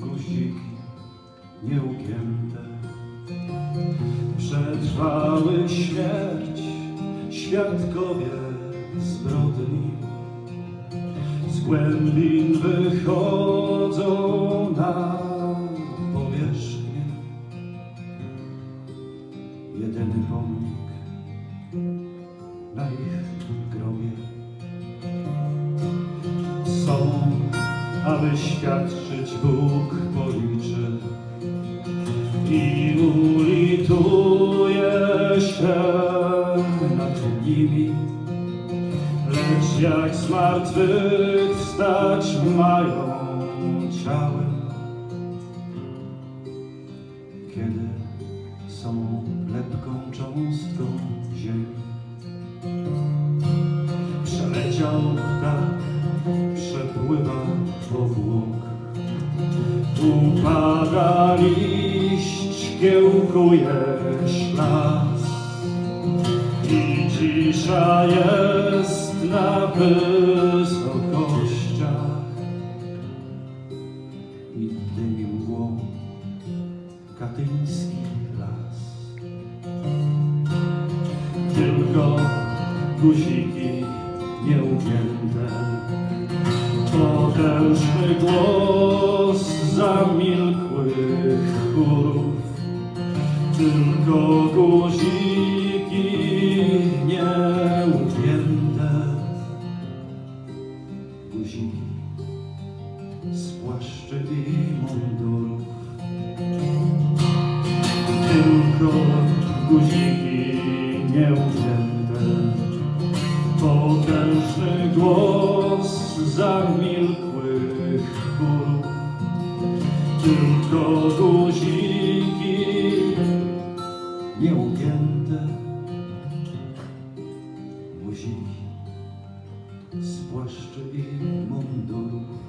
guziki nieugięte. Przetrwały śmierć świadkowie zbrodni. Z głębin wychodzą na powierzchnię. Jedyny pomnik na ich grobie. Są, aby świadczyć Bóg policzy i ulituje się nad nimi, lecz jak zmartwychwstać mają ciałem, kiedy są lepką cząstką ziemi. Przeleciał ptak, przepływa powłok. Upada liść, kiełkuje ślas i cisza jest na wysokościach i dymi mgłą katyński las. Tylko guziki nieugięte potężny głos zamilkłych chórów, tylko guziki nieugięte, guziki z płaszczy i mundurów, tylko guziki nieugięte, potężny głos zamilkłych chórów, tylko guziki nieugięte, guziki z płaszczy i mundurów.